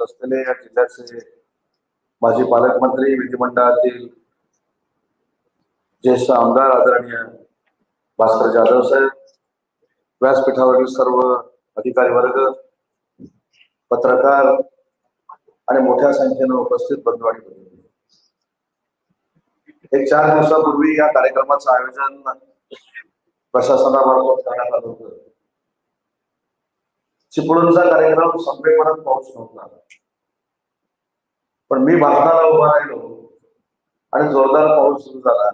उपस्थित असलेले या जिल्ह्याचे माजी पालकमंत्री विधिमंडळातील ज्येष्ठ आमदार आदरणीय भास्कर जाधव साहेब व्यासपीठावरील सर्व अधिकारी वर्ग पत्रकार आणि मोठ्या संख्येनं उपस्थित बंधवाडी आणि एक चार दिवसापूर्वी या कार्यक्रमाचं आयोजन प्रशासनामार्फत करण्यात आलं होतं. चिपळूणचा कार्यक्रम संपेपर्यंत पाऊस नव्हता. पण मी भारताला उभा राहिलो आणि जोरदार पाऊस सुरू झाला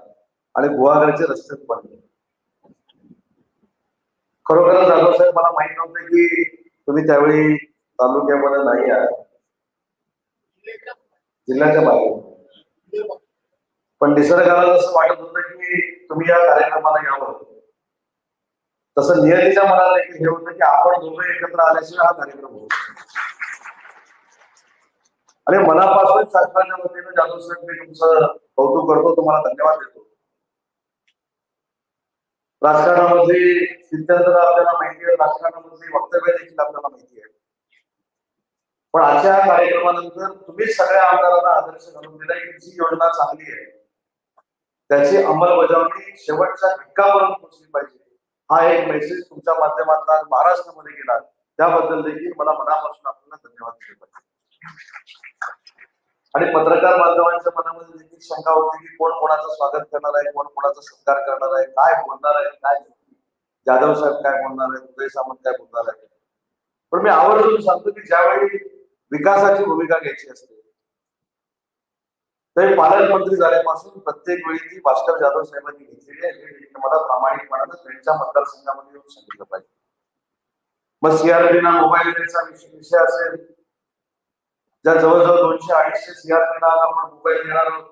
आणि गुहागरचे रस्ते पडले खरोखर जाधव साहेब मला माहीत नव्हतं की तुम्ही त्यावेळी तालुक्यामध्ये नाही आहात. जिल्ह्याच्या बाहेर. पण निसर्गाला जसं वाटत होतं की तुम्ही या कार्यक्रमाला यावं तसं नियतीच्या मनात देखील हे होतं की आपण दोघं एकत्र आल्याशिवाय हा कार्यक्रम होतो आणि मनापासून शासनाच्या वतीने जाधव साहेब मी तुमचं कौतुक करतो तुम्हाला धन्यवाद देतो. राजकारणामध्ये सिद्धांत आपल्याला माहिती आहे राजकारणामध्ये वक्तव्य देखील आपल्याला माहिती आहे. पण आजच्या कार्यक्रमानंतर तुम्ही सगळ्या आमदारांना आदर्श घालून दिला की जी योजना चांगली आहे. त्याची अंमलबजावणी शेवटच्या घटकापर्यंत पोहोचली पाहिजे. हा एक मेसेज तुमच्या माध्यमातून आज महाराष्ट्रामध्ये गेला. त्याबद्दल देखील मला मनापासून आपल्याला धन्यवाद दिले पाहिजे. आणि पत्रकार बांधवांच्या मनामध्ये देखील शंका होती की कोण कोणाचं स्वागत करणार आहे कोण कोणाचा सत्कार करणार आहे काय बोलणार आहे काय? जाधव साहेब काय बोलणार आहे उदय सामंत काय बोलणार आहे पण मी आवर्जून सांगतो की ज्यावेळी विकासाची भूमिका घ्यायची असते तरी पालकमंत्री झाल्यापासून प्रत्येक वेळी ती भास्कर जाधव साहेबांनी घेतलेली आहे. मला प्रामाणिकपणानं त्यांच्या मतदारसंघामध्ये येऊन सांगितलं पाहिजे. मग सीआरपीना मोबाईल विषय असेल ज्या जवळजवळ दोनशे अडीचशे सीआरपीला आपण मोबाईल देणार आहोत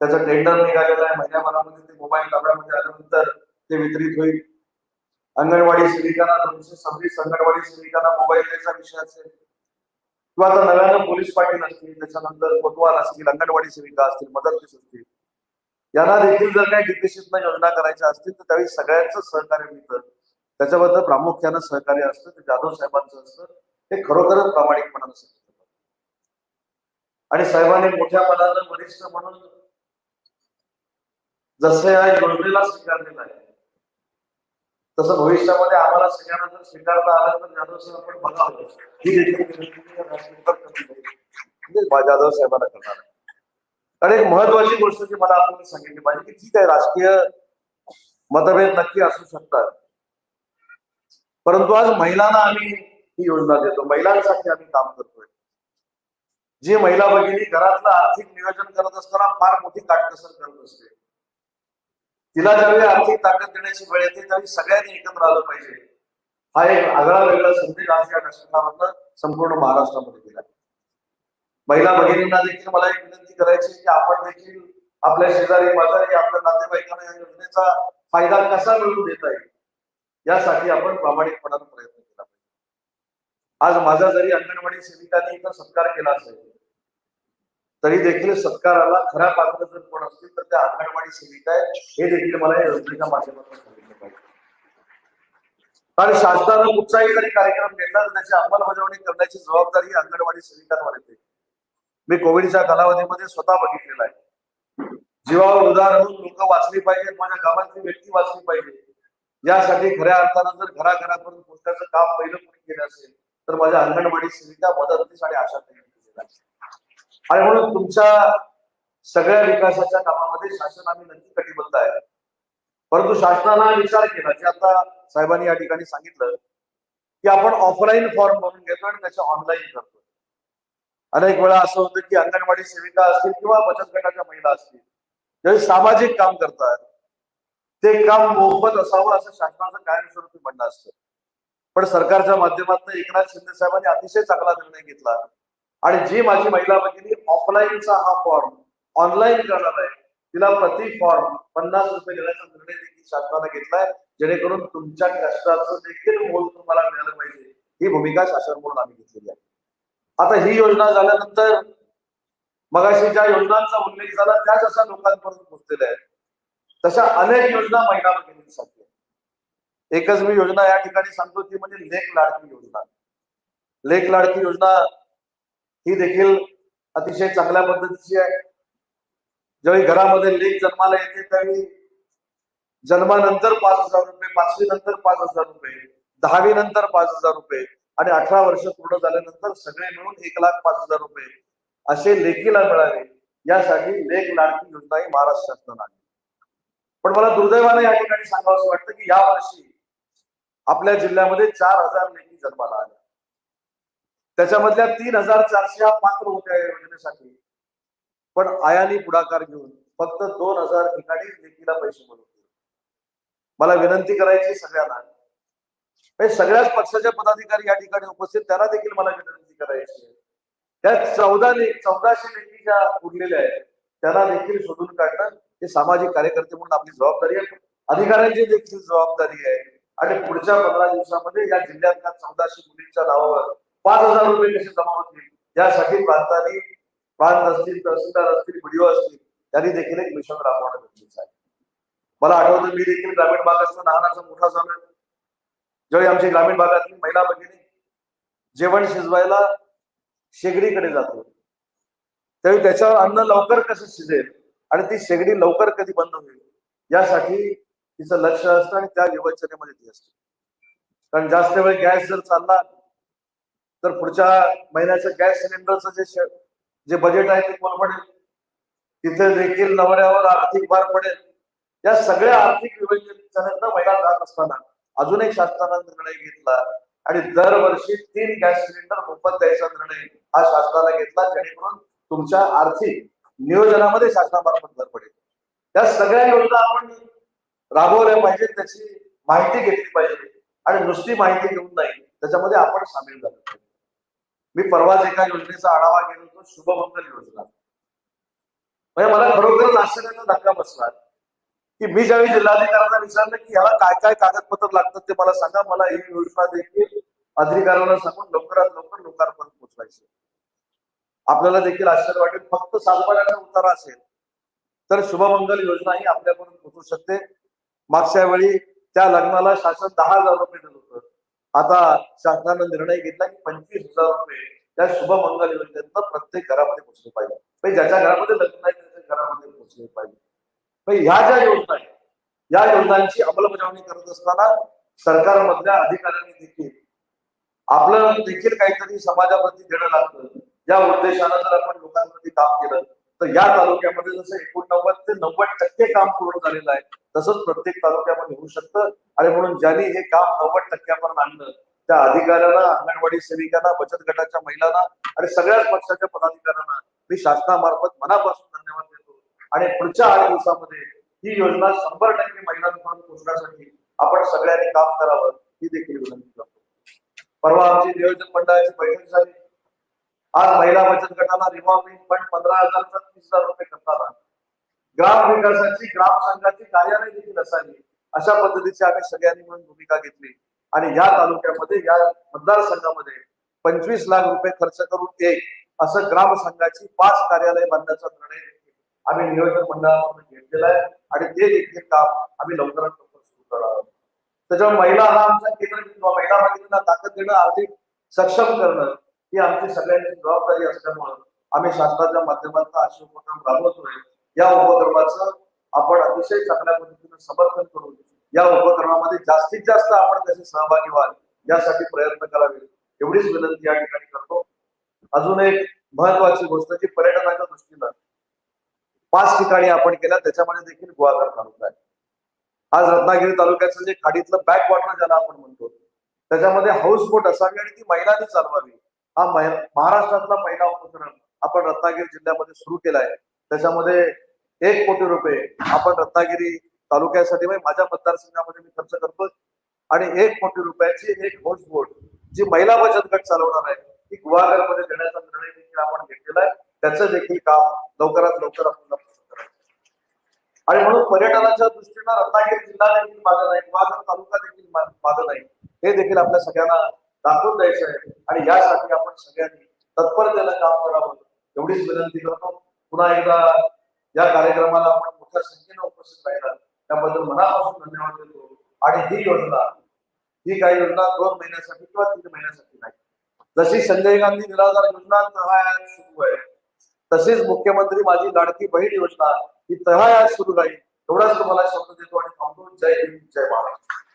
त्याचं टेंडर निघालेलं आहे. महिन्याभरामध्ये ते मोबाईल डब्यामध्ये आल्यानंतर ते वितरित होईल. अंगणवाडी सेविकांना दोनशे सव्वीस अंगणवाडी सेविकांना मोबाईल द्यायचा विषय असेल. किंवा आता नव्यानं पोलीस पाटील असतील त्याच्यानंतर कोतवाल असतील अंगणवाडी सेविका असतील मदतनीस असतील. यांना देखील जर काही डिपेशित योजना करायच्या असतील तर त्यावेळी सगळ्यांचं सहकार्य मिळतं. त्याच्याबद्दल प्रामुख्यानं सहकार्य असतं ते जाधव साहेबांचं असतं. ते खरोखरच प्रामाणिकपणानं असतं आणि साहेबांनी मोठ्या पदानं वरिष्ठ म्हणून जसं या योजनेला स्वीकारलेलं आहे तसं भविष्यामध्ये आम्हाला सगळ्यांना जर स्वीकारता आलं तर जाधव साहेब आपण बघावं. ही जाधव साहेबांना करणार आणि एक महत्वाची गोष्ट जी मला आपण सांगितली पाहिजे की ठीक आहे राजकीय मतभेद नक्की असू शकतात. परंतु आज महिलांना आम्ही ही योजना देतो. महिलांसाठी आम्ही काम करतोय. जी महिला भगिनी घरातलं आर्थिक नियोजन करत असताना फार मोठी काटकसर करत असते. तिला ज्यावेळी आर्थिक ताकद देण्याची वेळ येते त्यावेळी सगळ्यांनी एकत्र आलं पाहिजे. हा एक आगळा वेगळा संदेश आज या व्यासपीठामधनं संपूर्ण महाराष्ट्रामध्ये दिला महिला भगिनींना देखील मला एक विनंती करायची की आपण देखील आपल्या शेजारी माजारी आपल्या नातेवाईकांना या योजनेचा फायदा कसा मिळवून देता येईल यासाठी आपण प्रामाणिकपणाने प्रयत्न केला पाहिजे. आज माझा जरी अंगणवाडी सेविकांनी इथं सत्कार केला असेल तरी देखील सत्काराला खऱ्या पात्र जर कोण असतील तर त्या अंगणवाडी सेविका आहे हे देखील मला या योजनेच्या माध्यमातून सांगितलं पाहिजे. कारण शासनानं कुठचाही जरी कार्यक्रम घेतला तर त्याची अंमलबजावणी करण्याची जबाबदारी अंगणवाडी सेविकांवर येते. मी कोविडच्या कालावधीमध्ये स्वतः बघितलेला आहे. जीवावर उदार होऊन लोक वाचली पाहिजेत माझ्या गावातली व्यक्ती वाचली पाहिजे यासाठी खऱ्या अर्थानं जर घराघरापर्यंत पोहोचण्याचं काम पहिलं कोणी केलं असेल तर माझ्या अंगणवाडी सेविका मदतनीस आणि आशा तयार केलेल्या आणि म्हणून तुमच्या सगळ्या विकासाच्या कामामध्ये शासन आम्ही नक्की कटिबद्ध आहे. परंतु शासनानं विचार केला की आता साहेबांनी या ठिकाणी सांगितलं की आपण ऑफलाईन फॉर्म भरून घेतो आणि त्याच्या ऑनलाईन करतो. अनेक वेळा असं होतं की अंगणवाडी सेविका असतील किंवा बचत गटाच्या महिला असतील जे सामाजिक काम करतात ते काम मोफत असावं असं शासनाचं कायमस्वरूपी म्हणणं असतं. पण सरकारच्या माध्यमातून एकनाथ शिंदे साहेबांनी अतिशय चांगला निर्णय घेतला. आणि जी माझी महिला भगिनी ऑफलाईनचा हा फॉर्म ऑनलाईन करणार आहे तिला प्रति फॉर्म पन्नास रुपये देण्याचा निर्णय देखील शासनाने घेतलाय जेणेकरून तुमच्या कष्टाचं देखील मोल तुम्हाला मिळालं पाहिजे. ही भूमिका शासन म्हणून आम्ही घेतलेली आहे. आता ही योजना झाल्यानंतर मगाशी ज्या योजनांचा उल्लेख झाला त्या जशा लोकांपर्यंत पोहोचलेल्या आहेत तशा अनेक योजना महिला भगिनींसाठी एकच मी योजना या ठिकाणी सांगतो ती म्हणजे लेख लाडकी योजना. लेख लाडकी योजना ही देखील अतिशय चांगल्या पद्धतीची आहे. ज्यावेळी घरामध्ये लेख जन्माला येते त्यावेळी जन्मानंतर पाच हजार रुपये पाचवी नंतर पाच हजार रुपये दहावी नंतर पाच हजार रुपये आणि अठरा वर्ष पूर्ण झाल्यानंतर सगळे मिळून एक लाख पाच हजार रुपये असे लेखीला मिळावे यासाठी लेख लाडकी योजना ही महाराष्ट्र शासनाने आणली पण मला दुर्दैवाने या ठिकाणी सांगावं वाटतं की या वर्षी आपल्या जिल्ह्यामध्ये चार हजार लेखी जन्माला आल्या त्याच्यामधल्या तीन हजार चारशे पात्र होत्या या योजनेसाठी. पण आयानी पुढाकार घेऊन फक्त दोन हजार ठिकाणी लेखीला पैसे मिळवतील मला विनंती करायची सगळ्यांना. हे सगळ्याच पक्षाचे पदाधिकारी या ठिकाणी उपस्थित त्यांना देखील मला विनंती करायची आहे. त्या चौदा चौदाशे लेखी ज्या उरलेल्या आहेत त्यांना देखील शोधून काढणं हे सामाजिक कार्यकर्ते म्हणून आपली जबाबदारी आहे. अधिकाऱ्यांची देखील जबाबदारी आहे. आणि पुढच्या पंधरा दिवसामध्ये या जिल्ह्यातल्या चौदाशे मुलींच्या नावावर पाच हजार रुपये कसे जमा होतील? यासाठी प्रांतांनी प्रांत असतील तहसीलदार असतील व्हिडिओ असतील त्यांनी देखील एक मिशन राबवणं गरजेचं आहे. मला आठवतं मी देखील ग्रामीण भागातून लहानाचा मोठा झालोय ज्यावेळी आमची ग्रामीण भागातली महिला भगिनी जेवण शिजवायला शेगडीकडे जातो त्यावेळी त्याच्यावर अन्न लवकर कसं शिजेल? आणि ती शेगडी लवकर कधी बंद होईल? यासाठी तिचं लक्ष असतं आणि त्या विवचनेमध्ये ती असते. कारण जास्त वेळ गॅस जर चालला तर पुढच्या महिन्याचं गॅस सिलेंडरचं जे जे बजेट आहे ते कोलमडेल तिथे देखील नवऱ्यावर आर्थिक भार पडेल. या सगळ्या आर्थिक विवेचनांना महिला जात असताना अजून एक शासनानं निर्णय घेतला आणि दरवर्षी तीन गॅस सिलेंडर मोफत द्यायचा निर्णय हा शासनाला घेतला जेणेकरून तुमच्या आर्थिक नियोजनामध्ये शासनामार्फत भर पडेल. त्या सगळ्या योजना आपण राबवल्या पाहिजेत त्याची माहिती घेतली पाहिजे आणि नुसती माहिती घेऊन नाही त्याच्यामध्ये आपण सामील झालो पाहिजे. मी परवाच एका योजनेचा आढावा घेत होतो शुभमंगल योजना. म्हणजे मला खरोखरच आश्चर्याचा धक्का बसला. की मी ज्यावेळी जिल्हाधिकाऱ्यांना विचारलं की ह्याला काय काय कागदपत्र लागतात ते मला सांगा मला ही योजना देखील अधिकाऱ्यांना सांगून लवकरात लवकर लोकांपर्यंत पोहोचवायची आपल्याला देखील आश्चर्य वाटेल फक्त सातबाऱ्याचा उतारा असेल तर शुभमंगल योजना ही आपल्यापर्यंत पोहोचू शकते. मागच्या वेळी त्या लग्नाला शासन दहा हजार रुपये देत आता शासनानं निर्णय घेतला की पंचवीस हजार रुपये त्या शुभमंगल योजनेतनं प्रत्येक घरामध्ये पोचले पाहिजे. म्हणजे ज्याच्या घरामध्ये लग्न आहे त्याच्या घरामध्ये पोहोचले पाहिजे. म्हणजे ह्या ज्या योजना आहेत या योजनांची अंमलबजावणी करत असताना सरकारमधल्या अधिकाऱ्यांनी देखील आपलं देखील काहीतरी समाजामध्ये देणं लागतं. या उद्देशानं जर आपण लोकांमध्ये काम केलं तर या तालुक्यामध्ये जसं एकोणनव्वद ते नव्वद टक्के काम पूर्ण झालेलं आहे तसंच प्रत्येक तालुक्यामध्ये होऊ शकतं. आणि म्हणून ज्यांनी हे काम नव्वद टक्क्यापर्यंत आणलं त्या अधिकाऱ्यांना अंगणवाडी सेविकांना बचत गटाच्या महिलांना आणि सगळ्याच पक्षाच्या पदाधिकाऱ्यांना मी शासनामार्फत मनापासून धन्यवाद देतो. आणि पुढच्या आठ दिवसामध्ये ही योजना शंभर टक्के महिलांपर्यंत पोहोचण्यासाठी आपण सगळ्यांनी काम करावं ही देखील विनंती करतो. परवा आमची नियोजन मंडळाची बैठक झाली. आज महिला बचत गटाला रिव्हॉल्विंग फंड पंधरा हजारचा तीस हजार रुपये करताना ग्राम विकासाची ग्राम संघाची कार्यालय देखील असावी अशा पद्धतीची आम्ही सगळ्यांनी म्हणून भूमिका घेतली. आणि या तालुक्यामध्ये या मतदारसंघामध्ये पंचवीस लाख रुपये खर्च करून एक असं ग्राम संघाची पाच कार्यालय बांधण्याचा निर्णय आम्ही नियोजन मंडळामध्ये घेतलेला आहे. आणि ते देखील काम आम्ही लवकरात लवकर सुरू करणार आहोत. त्याच्यामुळे महिला हा आमचा केंद्र किंवा महिला भगिनींना ताकद देणं आर्थिक सक्षम करणं ही आमची सगळ्यांची जबाबदारी असल्यामुळं आम्ही शासनाच्या माध्यमातून असे उपक्रम राबवतोय. या उपक्रमाचं आपण अतिशय चांगल्या पद्धतीने समर्थन करून या उपक्रमामध्ये जास्तीत जास्त आपण त्याचे सहभागी व्हाल यासाठी प्रयत्न करावे. एवढीच विनंती या ठिकाणी करतो. अजून एक महत्वाची गोष्ट जी पर्यटनाच्या दृष्टीनं पाच ठिकाणी आपण केल्या त्याच्यामध्ये देखील गुवाघर तालुका आहे. आज रत्नागिरी तालुक्याचं जे खाडीतलं बॅक वॉटर ज्याला आपण म्हणतो त्याच्यामध्ये हाऊस बोट असावी आणि ती महिलांनी चालवावी. हा महाराष्ट्रातला पहिला उपक्रम आपण रत्नागिरी जिल्ह्यामध्ये सुरू केलाय. त्याच्यामध्ये एक कोटी रुपये आपण रत्नागिरी तालुक्यासाठी म्हणजे माझ्या मतदारसंघामध्ये मी खर्च करतो आणि एक कोटी रुपयाची एक हाऊस बोट जी महिला बचत गट चालवणार आहे ती गुहागरमध्ये देण्याचा निर्णय देखील आपण घेतलेला आहे. त्याचं देखील काम लवकरात लवकर आपण आणि म्हणून पर्यटनाच्या दृष्टीनं रत्नागिरी जिल्हा देखील मागं नाही गुहागर तालुका देखील मा- नाही. हे देखील आपल्या सगळ्यांना दाखवून द्यायचं आहे. आणि यासाठी आपण सगळ्यांनी तत्परतेनं काम करावं. एवढीच विनंती करतो. पुन्हा एकदा या कार्यक्रमाला आपण मोठ्या संख्येनं उपस्थित राहिला त्याबद्दल मनापासून धन्यवाद देतो. आणि ही योजना ही काही योजना दोन महिन्यासाठी किंवा तीन महिन्यासाठी नाही. जशी संजय गांधी निराधार योजना तहायात सुरू आहे तशीच मुख्यमंत्री माझी लाडकी बहीण योजना ही तहायात सुरू राहील. एवढाच तुम्हाला शब्द देतो आणि थांबतो जय हिंद जय महाराष्ट्र.